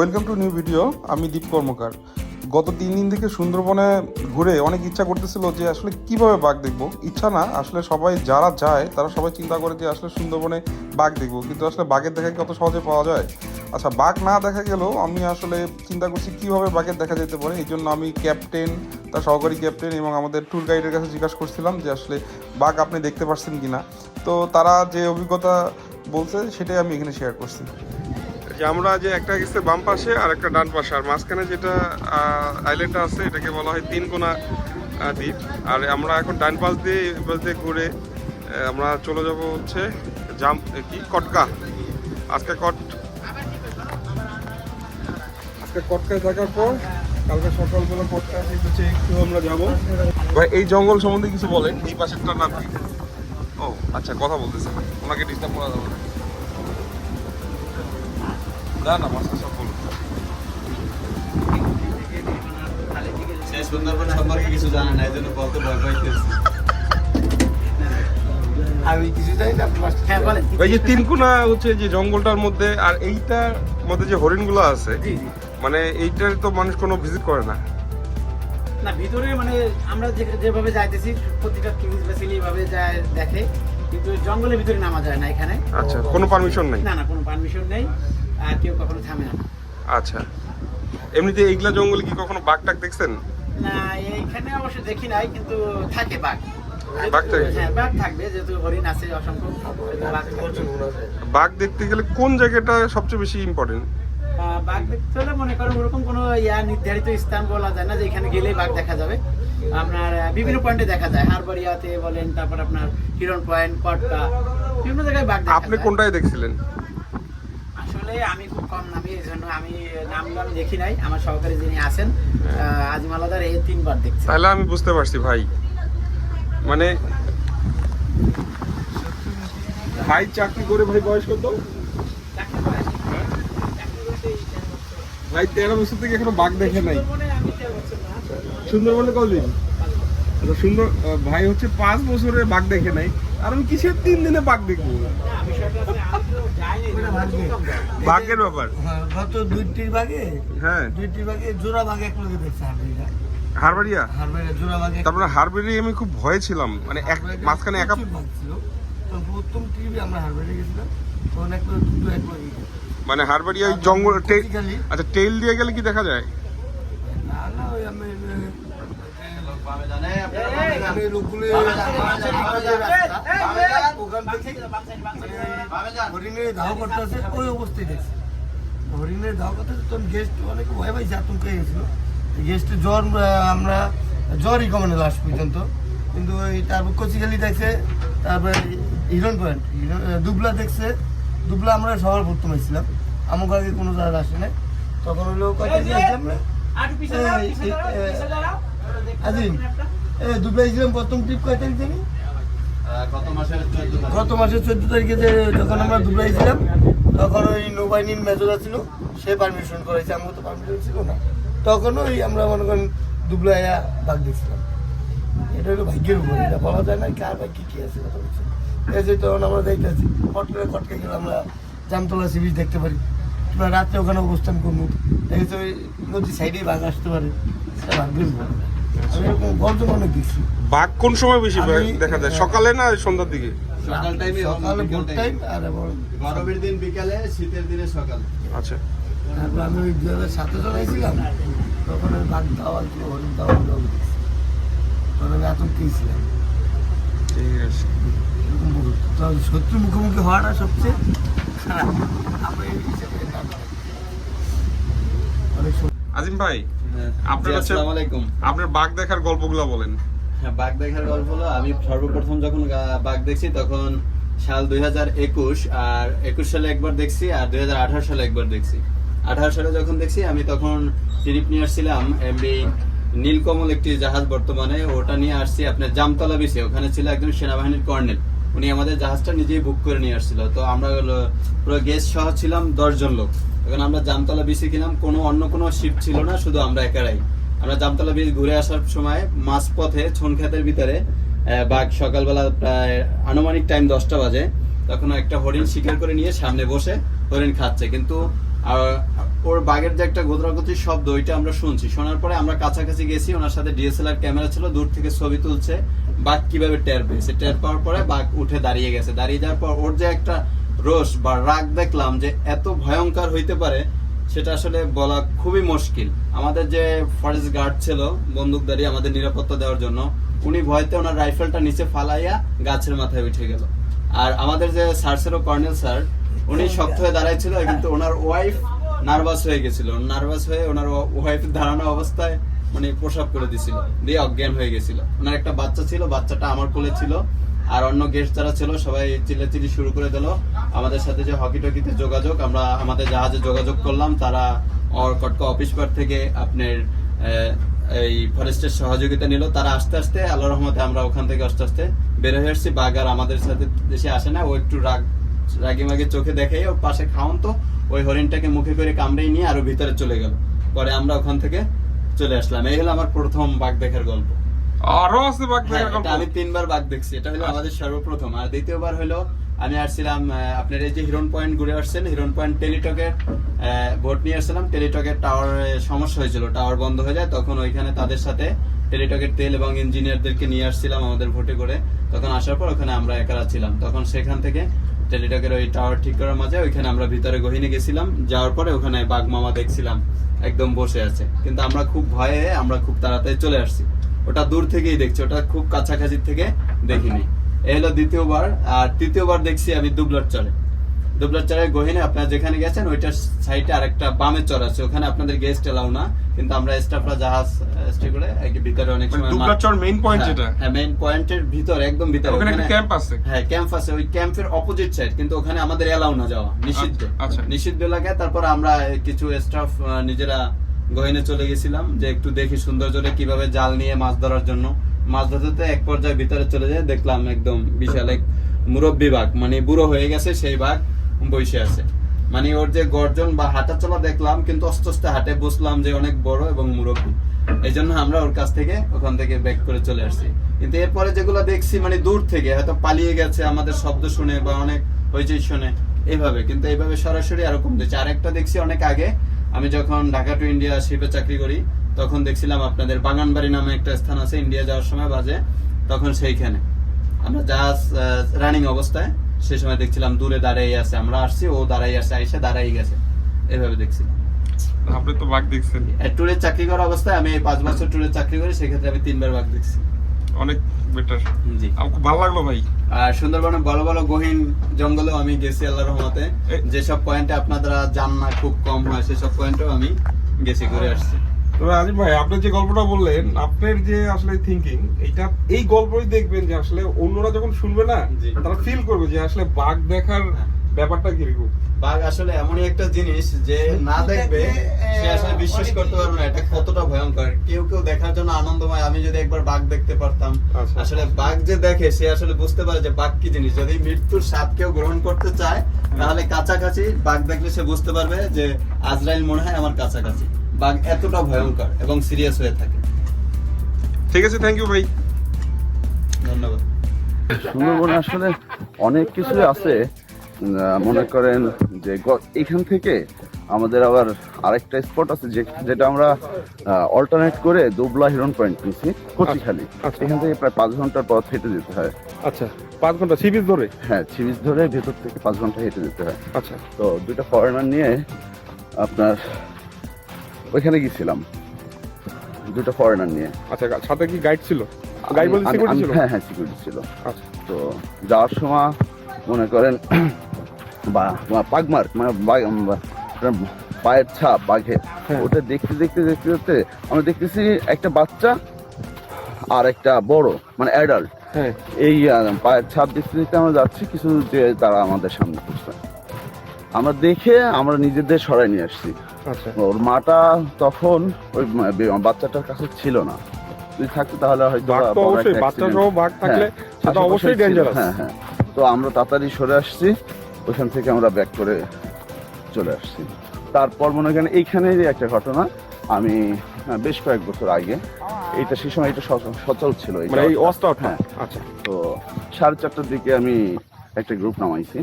Welcome to new video আমি দীপ কর্মকার। গত তিন দিন থেকে সুন্দরবনে ঘুরে অনেক ইচ্ছা করতেছিল যে আসলে কীভাবে বাঘ দেখব। ইচ্ছা না, আসলে সবাই যারা যায়, তারা সবাই চিন্তা করে যে আসলে সুন্দরবনে বাঘ দেখব। কিন্তু আসলে বাঘের দেখা কত সহজে পাওয়া যায়? আচ্ছা বাঘ না দেখা গেলেও আমি আসলে চিন্তা করছি কীভাবে বাঘের দেখা যেতে পারে। এই জন্য আমি ক্যাপ্টেন, তার সহকারী ক্যাপ্টেন এবং আমাদের ট্যুর গাইডের কাছে জিজ্ঞাসা করছিলাম যে আসলে বাঘ আপনি দেখতে পারছেন কি না তো তারা যে অভিজ্ঞতা বলছে, সেটাই আমি এখানে শেয়ার করছি। যে আমরা যে একটা গেছে বাম পাশে আর একটা ডান পাশে, আর মাঝখানে যেটা আইল্যান্ডটা আছে, এটাকে বলা হয় তিন কোনা দ্বীপ। আর আমরা এখন ডান পাশ দিয়ে পাশ দিয়ে ঘুরে আমরা চলে যাব হচ্ছে জাম কি? কটকা। আজকে কট, আজকে কটকায় থাকার পর কালকে সকালবেলা কটকা হচ্ছে একটু আমরা যাব। ভাই, এই জঙ্গল সম্বন্ধে কিছু বলেন, এই পাশেরটার নাম কি? ও আচ্ছা কথা বলতেছে। ওনাকে ডিস্টার্ব করা যাবে না। না না মাস্টার সব বলুন। সে সুন্দরবন সম্পর্কে কিছু জানে না এই জন্য বলতে ভয় পাইতেছি। আমি কিছু জানি না হ্যাঁ বলেন। ভাই যে তিনকুনা হচ্ছে যে জঙ্গলটার মধ্যে আর এইটার মধ্যে যে হরিণগুলো আছে মানে এইটার তো মানুষ কোনো ভিজিট করে না। না ভিতরে মানে আমরা যে- যেভাবে যাইতেছি প্রতিটা টুরিস্ট যায় দেখে। কিন্তু জঙ্গলের ভিতরে নামা যায় না এখানে। আচ্ছা কোনো পারমিশন নেই? না না কোনো পারমিশন নেই। কেউ কখনো থামে না। আচ্ছা। এমনিতে এইগুলা জঙ্গলে কি কখনো বাঘ টাক দেখছেন? না এইখানে অবশ্য দেখি নাই কিন্তু থাকে বাঘ। বাঘ থাকে? হ্যাঁ বাঘ দেখতে গেলে কোন জায়গাটা সবচেয়ে বেশি ইম্পর্টেন্ট বাঘ দেখতে হলে মনে করো ওরকম কোনো ইয়া নির্ধারিত স্থান বলা যায় না যে এখানে গেলেই বাঘ দেখা যাবে। আপনার বিভিন্ন পয়েন্টে দেখা যায়। হারবাড়িয়াতে বলেন তারপর আপনার হিরন পয়েন্ট কটকা বিভিন্ন জায়গায় বাঘ আপনি। কোনটায় দেখছিলেন? আসলে আমি খুব কম নামি এই জন্য আমি নামগুলো আমি দেখি নাই, আমার সহকারী যিনি আছেন আজিম আলাদার এই তিনবার দেখছি। তাহলে আমি বুঝতে পারছি ভাই। মানে ভাই চাকরি করে ভাই বয়স কত? ভাই তেরো বছর থেকে এখনও বাঘ দেখে নাই। সুন্দরবনে কতদিন? সুন্দর ভাই হচ্ছে পাঁচ বছরে বাঘ দেখে নাই। আর আমি কিসের তিন দিনে বাঘ দেখব না, বিষয়টা হচ্ছে আমি তো যাইনি, খুব কম। বাঘের ব্যাপার। হ্যাঁ, গত দুইটির ভাগে হ্যাঁ। দুইটি ভাগে জোড়া ভাগে এক লোকে দেখছে হারবাড়িয়া হারবাড়িয়া জোড়া তারপরে হারবাড়ি আমি খুব ভয়ে ছিলাম মানে এক মাঝখানে একা ছিল। প্রথম টিভি আমরা হারবাড়ি গেছিলাম। তখন এক লোক দুটো এক লোক মানে হারবাড়িয়া ওই জঙ্গল আচ্ছা টেল দিয়ে গেলে কি দেখা যায় না না ওই আমি পাবে জানে আপনারা পাবে জানে। আমি লোকগুলো ওখান থেকে পাবে জানে। হরিণের ধাও করতেছে ওই অবস্থায় দেখছি হরিণের ধাও করতেছে তখন গেস্ট অনেক ভয় ভাই আতঙ্ক হয়ে গেছিল গেস্টের জ্বর আমরা জ্বরই কমানো লাস্ট পর্যন্ত কিন্তু ওই তারপর কচিখালি দেখছে তারপরে হিরন পয়েন্ট দুবলা দেখছে দুবলা আমরা সবার প্রথম ছিলাম আমাকে আগে কোনো জায়গা আসে নাই তখন হলো কয়টা আজিম ছিলাম প্রথম ট্রিপ কয় তারিখ আহ, গত মাসের চোদ্দ তারিখ। যে যখন আমরা দুবাই ছিলাম তখন ওই নৌবাহিনীর মেজরা ছিল সে পারমিশন করেছে আমার তো পারমিশন ছিল না। তখন ওই আমরা মনে করেন দুবলাইয়া বাঘ দিয়েছিলাম। এটা হলো ভাগ্যের উপরে এটা বলা যায় না কার ভাগ্যে কী আছে কথা বলছে। যে তখন আমরা দেখতেছি হট করে কটকে গেলে আমরা জামতলা সি বিচ দেখতে পারি। কিংবা রাত্রে ওখানে অবস্থান করব। দেখেছি ওই নদীর সাইডেই বাঘ আসতে পারে সেটা ভাগ্যের উপর। বাঘ কোন সময় বেশি দেখা যায়? সকালে না সন্ধ্যার দিকে? সকাল টাইমে সকালে ভোর টাইম। টাইম আর গরমের দিন বিকালে শীতের দিনে সকাল। আচ্ছা। তারপর আমি ওই দু হাজার সাতে চলাইছিলাম তখন আমি বাঘ দাওয়াল হরিণ দাওয়াল। তখন আমি ঠিক আছে। শত্রু মুখোমুখি হওয়াটা সবচেয়ে খারাপ আমরা এই হিসেবে আজিম ভাই আপনার হচ্ছে- আপনার বাঘ দেখার গল্পগুলো বলেন। হ্যাঁ, বাঘ দেখার গল্প হলো আমি সর্বপ্রথম যখন বাঘ দেখছি তখন সাল দুই হাজার একুশ আর একুশ সালে একবার দেখছি আর দুই হাজার আঠারো সালে একবার দেখছি। আঠারো সালে যখন দেখছি আমি তখন ট্রিপ নিয়ে আসছিলাম এমনি নীলকমল একটি জাহাজ বর্তমানে ওটা নিয়ে আসছি আপনার জামতলা বিচে ওখানে ছিল একজন সেনাবাহিনীর কর্নেল। উনি আমাদের জাহাজটা নিজেই বুক করে নিয়ে আসছিল। তো আমরা পুরো গেস্ট সহ ছিলাম দশজন লোক। এখন আমরা জামতলা বিচে গেলাম, কোনো অন্য কোনো শিপ ছিল না, শুধু আমরা একারাই। আমরা জামতলা বিচ ঘুরে আসার সময় মাঝ পথে ছনখাতের ভিতরে বাঘ সকালবেলা প্রায় আনুমানিক টাইম দশটা বাজে, তখন একটা হরিণ শিকার করে নিয়ে সামনে বসে হরিণ খাচ্ছে। কিন্তু ওর বাঘের যে একটা গোদরাগতির শব্দ, ওইটা আমরা শুনছি। শোনার পরে আমরা কাছাকাছি গেছি, ওনার সাথে ডিএসএলআর ক্যামেরা ছিল, দূর থেকে ছবি তুলছে বাঘ কীভাবে টের পেয়েছে। টের পাওয়ার পরে বাঘ উঠে দাঁড়িয়ে গেছে। দাঁড়িয়ে যাওয়ার পর ওর যে একটা রোষ বা রাগ দেখলাম যে এত ভয়ঙ্কর হইতে পারে, সেটা আসলে বলা খুবই মুশকিল। আমাদের যে ফরেস্ট গার্ড ছিল, বন্দুকধারী আমাদের নিরাপত্তা দেওয়ার জন্য, উনি ভয়তে ওনার রাইফেলটা নিচে ফালাইয়া গাছের মাথায় উঠে গেল। আর আমাদের যে সার্সেরও কর্নেল স্যার উনি শক্ত হয়ে দাঁড়াইছিল, কিন্তু ওনার ওয়াইফ নার্ভাস হয়ে গেছিল। নার্ভাস হয়ে ওনার ওয়াইফ দাঁড়ানো অবস্থায় মানে প্রসাব করে দিছিল, দিয়ে অজ্ঞান হয়ে গেছিল। ওনার একটা বাচ্চা ছিল, বাচ্চাটা আমার কোলে ছিল। আর অন্য গেস্ট যারা ছিল, সবাই চিল্লাচিল্লি শুরু করে দিল। আমাদের সাথে যে হকি টকিতে যোগাযোগ, আমরা আমাদের জাহাজে যোগাযোগ করলাম। তারা কটকা অফিস পার থেকে আপনার এই ফরেস্টের সহযোগিতা নিল। তারা আস্তে আস্তে আল্লাহ রহমতে আমরা ওখান থেকে আস্তে আস্তে বের হয়ে আসছি। বাঘ আর আমাদের সাথে দেশে আসে না। ও একটু রাগ, রাগে মাগে চোখে দেখাই ওর পাশে খাওন তো। ওই হরিণটাকে মুখে করে কামড়েই নিয়ে আরও ভিতরে চলে গেল। পরে আমরা ওখান থেকে চলে আসলাম। এই হলো আমার প্রথম বাঘ দেখার গল্প। আরও আছে বাঘ হ্যাঁ, দেখার আমি তিনবার বাঘ দেখছি। এটা হলো আমাদের সর্বপ্রথম। আর দ্বিতীয়বার হলো আমি আসছিলাম আপনার এই যে হিরন পয়েন্ট ঘুরে আসছেন হিরন পয়েন্ট টেলিটকের ভোট নিয়ে আসছিলাম। টেলিটকের টাওয়ার সমস্যা হয়েছিল টাওয়ার বন্ধ হয়ে যায় তখন ওইখানে তাদের সাথে টেলিটকের তেল এবং ইঞ্জিনিয়ারদেরকে নিয়ে আসছিলাম আমাদের ভোটে করে। তখন আসার পর ওখানে আমরা একারা ছিলাম। তখন সেখান থেকে টেলিটকের ওই টাওয়ার ঠিক করার মাঝে ওইখানে আমরা ভিতরে গহিনে গেছিলাম। যাওয়ার পরে ওখানে বাঘ মামা দেখছিলাম একদম বসে আছে। কিন্তু আমরা খুব ভয়ে আমরা খুব তাড়াতাড়ি চলে আসছি। ওটা দূর থেকেই দেখছি ওটা খুব কাছাকাছি থেকে দেখিনি। এই হলো দ্বিতীয়বার আর তৃতীয়বার দেখছি আমি দুবলার চরে। দুবলার চরে গহিনে আপনারা যেখানে গেছেন ওইটার সাইডে আরেকটা বামের চর আছে ওখানে আপনাদের গেস্ট এলাও না কিন্তু আমরা স্টাফরা জাহাজ স্টে করে এই ভিতরে অনেক মানে সময় দুবলার চর main point যেটা? হ্যাঁ মেইন পয়েন্টের ভিতর একদম ভিতরে। ওখানে একটা ক্যাম্প আছে। হ্যাঁ ক্যাম্প আছে ওই ক্যাম্পের অপোজিট সাইড কিন্তু ওখানে আমাদের এলাও না যাওয়া নিষিদ্ধ। আচ্ছা, আচ্ছা। নিষিদ্ধ লাগে তারপর আমরা কিছু স্টাফ নিজেরা গহিনে চলে গেছিলাম, যে একটু দেখি সৌন্দর্যটা কীভাবে জাল নিয়ে মাছ ধরার জন্য। মাছ ধরতে এক পর্যায়ে ভিতরে চলে যায়, দেখলাম একদম বিশাল এক মুরব্বী বাঘ মানে বুড়ো হয়ে গেছে সেই বাঘ বসে আছে। মানে ওর যে গর্জন বা হাঁটা চলা দেখলাম, কিন্তু আস্তে আস্তে হাঁটে বুঝলাম যে অনেক বড় এবং মুরব্বী। এই জন্য আমরা ওর কাছ থেকে ওখান থেকে ব্যাক করে চলে আসছি। কিন্তু এরপরে যেগুলো দেখছি মানে দূর থেকে, হয়তো পালিয়ে গেছে, আমাদের শব্দ শুনে বা অনেক হইচই শুনে এইভাবে কিন্তু এইভাবে সরাসরি এরকম দেখছি আরেকটা দেখছি অনেক আগে আমি যখন ঢাকা টু ইন্ডিয়া শিপে চাকরি করি তখন দেখছিলাম আপনাদের বাগানবাড়ি নামে একটা স্থান আছে ইন্ডিয়া যাওয়ার সময় বাজে তখন সেইখানে। আমরা জাহাজ রানিং অবস্থায় সে সময় দেখছিলাম দূরে দাঁড়িয়ে আছে আমরা আসছি ও দাঁড়াই আছে আইসে দাঁড়াই গেছে। এভাবে দেখছিলাম। আপনি তো বাঘ দেখছেন। ট্যুরে চাকরি করা অবস্থায় আমি পাঁচ বছর ট্যুরে চাকরি করি সেক্ষেত্রে আমি তিনবার বাঘ দেখছি। অনেক বেটার জি। আমার খুব ভালো লাগল ভাই। আর সুন্দরবনে গহীন জঙ্গলেও আমি গেছি আল্লাহ রহমতে। যেসব পয়েন্টে আপনারা যান না খুব কম হয় সেসব পয়েন্টেও আমি গেছি ঘুরে আসছি। তবে আজিম ভাই আপনি যে গল্পটা বললেন আপনার যে আসলে থিঙ্কিং এটা এই গল্পই দেখবেন যে আসলে অন্যরা যখন শুনবে না। তারা ফিল করবে যে আসলে বাঘ দেখার হ্যাঁ। ব্যাপারটা কীরকম? বাঘ আসলে এমনই একটা জিনিস যে না দেখবে সে আসলে বিশ্বাস করতে পারবে না এটা কতটা ভয়ঙ্কর। কেউ কেউ দেখার জন্য আনন্দময়। আমি যদি একবার বাঘ দেখতে পারতাম আচ্ছা। আসলে বাঘ যে দেখে সে আসলে বুঝতে পারে যে বাঘ কি জিনিস। যদি মৃত্যুর স্বাদ কেউ গ্রহণ করতে চায় তাহলে কাছাকাছি বাঘ দেখলে সে বুঝতে পারবে যে আজরাইল মনে হয় আমার কাছাকাছি। বাঘ এতটা ভয়ঙ্কর এবং সিরিয়াস হয়ে থাকে। ঠিক আছে থ্যাংক ইউ ভাই। ধন্যবাদ। সুন্দরবনে আসলে অনেক কিছু আছে। মনে করেন যে এখান থেকে আমাদের আবার আরেকটা স্পট আছে যেটা আমরা অল্টারনেট করে দুবলা হিরন পয়েন্ট নিয়েছি কচিখালি আচ্ছা। এখান থেকে প্রায় পাঁচ ঘণ্টার পথ হেঁটে যেতে হয়। আচ্ছা পাঁচ ঘণ্টা সিবিচ ধরে? হ্যাঁ সিরিজ ধরে ভেতর থেকে পাঁচ ঘণ্টা হেঁটে যেতে হয়। আচ্ছা। তো দুইটা ফরেনার নিয়ে আপনার ওইখানে গিয়েছিলাম। দুটো ফরেনার নিয়ে। আচ্ছা সাথে কি গাইড ছিল? গাইড বলতে সিকিউরিটি ছিল? হ্যাঁ হ্যাঁ সিকিউরিটি ছিল। আচ্ছা। তো যাওয়ার সময় মনে করেন বা পাগমার মানে পায়ের ছাপ বাঘের হ্যাঁ। ওটা দেখতে দেখতে দেখতে দেখতে আমরা দেখতেছি একটা বাচ্চা আর একটা বড় মানে অ্যাডাল্ট হ্যাঁ। এই পায়ের ছাপ দেখতে দেখতে আমরা যাচ্ছি কিছু যে তারা আমাদের সামনে পড়ছে আমরা দেখে আমরা নিজেদের সরাই নিয়ে আসছি। আচ্ছা। ওর মাটা তখন ওই বাচ্চাটার কাছে ছিল না। যদি থাকতো তাহলে হয়তো অবশ্যই বাচ্চা সহ বাঘ থাকলে হ্যাঁ, সেটা অবশ্যই ডেঞ্জারাস হ্যাঁ হ্যাঁ। তো আমরা তাড়াতাড়ি সরে আসছি। ওখান থেকে আমরা ব্যাক করে চলে আসছি। তারপর মনে করেন এইখানে যে একটা ঘটনা আমি বেশ কয়েক বছর আগে এইটা সেই সময় এটা সচল ছিল মানে। হ্যাঁ। আচ্ছা। তো সাড়ে চারটার দিকে আমি একটা গ্রুপ নামাইছি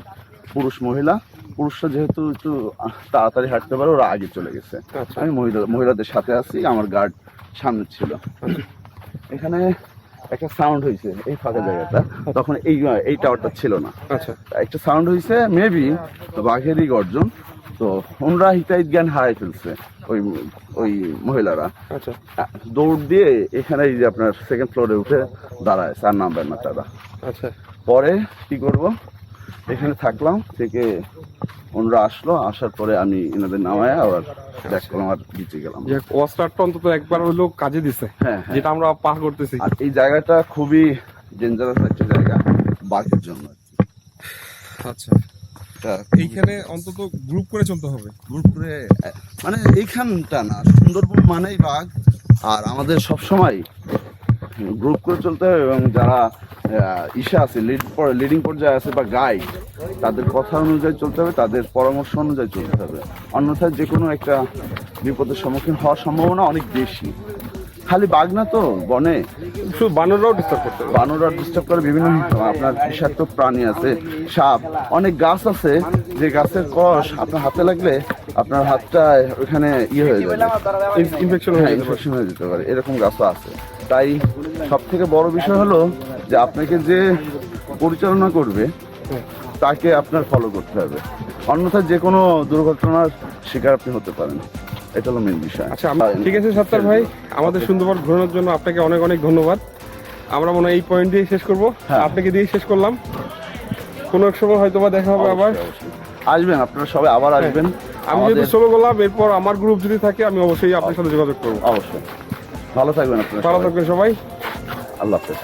পুরুষ মহিলা। পুরুষরা যেহেতু একটু তাড়াতাড়ি হাঁটতে পারে ওরা আগে চলে গেছে। আচ্ছা। আমি মহিলা মহিলাদের সাথে আছি আমার গার্ড সামনে ছিল। এখানে একটা সাউন্ড হয়েছে এই ফাঁকা জায়গাটা। তখন এই এই টাওয়ারটা ছিল না। আচ্ছা। একটা সাউন্ড হয়েছে মেবি বাঘেরই গর্জন। তো ওনরা হিতাহিত জ্ঞান হারাই ফেলছে ওই ওই মহিলারা। আচ্ছা। দৌড় দিয়ে এখানে এই যে আপনার সেকেন্ড ফ্লোরে উঠে দাঁড়ায় স্যার নামবেন না তারা আচ্ছা। পরে কি করব? এখানে থাকলাম থেকে ওনারা আসলো আসার পরে আমি এনাদের নামায় আবার ব্যাক করলাম আর বিচে গেলাম। যে ওয়াস্টারটা অন্তত একবার হইল কাজে দিছে হ্যাঁ হ্যাঁ। যেটা আমরা পার করতেছি। আর এই জায়গাটা খুবই ডেঞ্জারাস একটা জায়গা বাঘের জন্য আচ্ছা। এইখানে অন্তত গ্রুপ করে চলতে হবে। গ্রুপ করে মানে এইখানটা না সুন্দরবন মানেই বাঘ আর আমাদের সব সময় গ্রুপ করে চলতে হবে এবং যারা ইসা আছে লিড লিডিং পর্যায়ে আছে বা গাইড তাদের কথা অনুযায়ী চলতে হবে তাদের পরামর্শ অনুযায়ী চলতে হবে। অন্যথায় যে কোনো একটা বিপদের সম্মুখীন হওয়ার সম্ভাবনা অনেক বেশি। খালি বাঘ না তো বনে? শুধু বানররাও ডিস্টার্ব করতে হবে বানররা ডিস্টার্ব করে বিভিন্ন আপনার বিষাক্ত প্রাণী আছে সাপ অনেক গাছ আছে যে গাছের কষ আপনার হাতে লাগলে আপনার হাতটা ওখানে ইয়ে হয়ে যাবে। ইনফেকশন হ্যাঁ হয়ে যেতে পারে। ইনফেকশন হয়ে যেতে পারে এরকম গাছও আছে। তাই সব থেকে বড় বিষয় হলো যে আপনাকে যে পরিচালনা করবে তাকে আপনার ফলো করতে হবে। অন্যথা যে কোনো দুর্ঘটনার শিকার আপনি হতে পারেন। এটা হলো মেন বিষয়। আচ্ছা ঠিক আছে সাত্তার ভাই আমাদের সুন্দরবন ঘোরানোর জন্য আপনাকে অনেক অনেক ধন্যবাদ। আমরা মনে হয় এই পয়েন্ট দিয়ে শেষ করব। হ্যাঁ। আপনাকে দিয়ে শেষ করলাম। কোনো এক সময় হয়তো বা দেখা হবে আবার। আসবেন আপনারা সবাই আবার আসবেন। আমি যদি চলে গেলাম এরপর আমার গ্রুপ যদি থাকে আমি অবশ্যই আপনার সাথে যোগাযোগ করব। অবশ্যই। ভালো থাকবেন আপনারা ভালো থাকবেন সবাই। আল্লাহ হাফেজ।